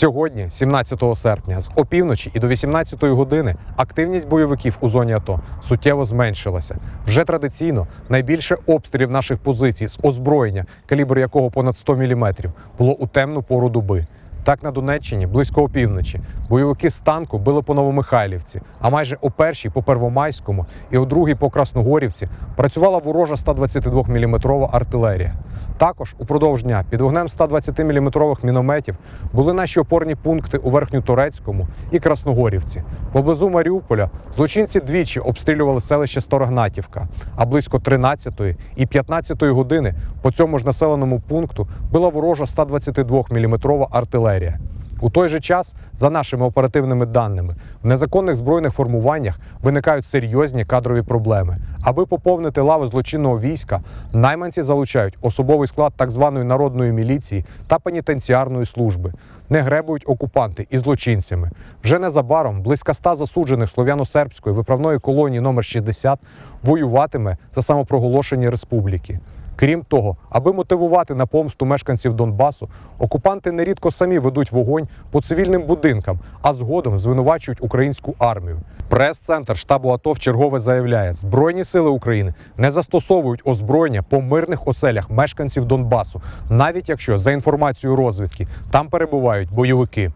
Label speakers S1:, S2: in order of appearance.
S1: Сьогодні, 17 серпня, з опівночі і до 18 години активність бойовиків у зоні АТО суттєво зменшилася. Вже традиційно найбільше обстрілів наших позицій з озброєння, калібр якого понад 100 мм, було у темну пору доби. Так на Донеччині, близько опівночі, бойовики з танку били по Новомихайлівці, а майже о першій по Первомайському і о другій по Красногорівці працювала ворожа 122 мм артилерія. Також упродовж дня під вогнем 120-мм мінометів були наші опорні пункти у Верхньоторецькому і Красногорівці. Поблизу Маріуполя злочинці двічі обстрілювали селище Сторогнатівка, а близько 13-ї і 15-ї години по цьому ж населеному пункту била ворожа 122-мм артилерія. У той же час, за нашими оперативними даними, в незаконних збройних формуваннях виникають серйозні кадрові проблеми. Аби поповнити лави злочинного війська, найманці залучають особовий склад так званої народної міліції та пенітенціарної служби. Не гребують окупанти і злочинцями. Вже незабаром близько ста засуджених слов'яно-сербської виправної колонії номер 60 воюватиме за самопроголошені республіки. Крім того, аби мотивувати на помсту мешканців Донбасу, окупанти нерідко самі ведуть вогонь по цивільним будинкам, а згодом звинувачують українську армію. Прес-центр штабу АТО вчергове заявляє, Збройні сили України не застосовують озброєння по мирних оселях мешканців Донбасу, навіть якщо за інформацією розвідки там перебувають бойовики.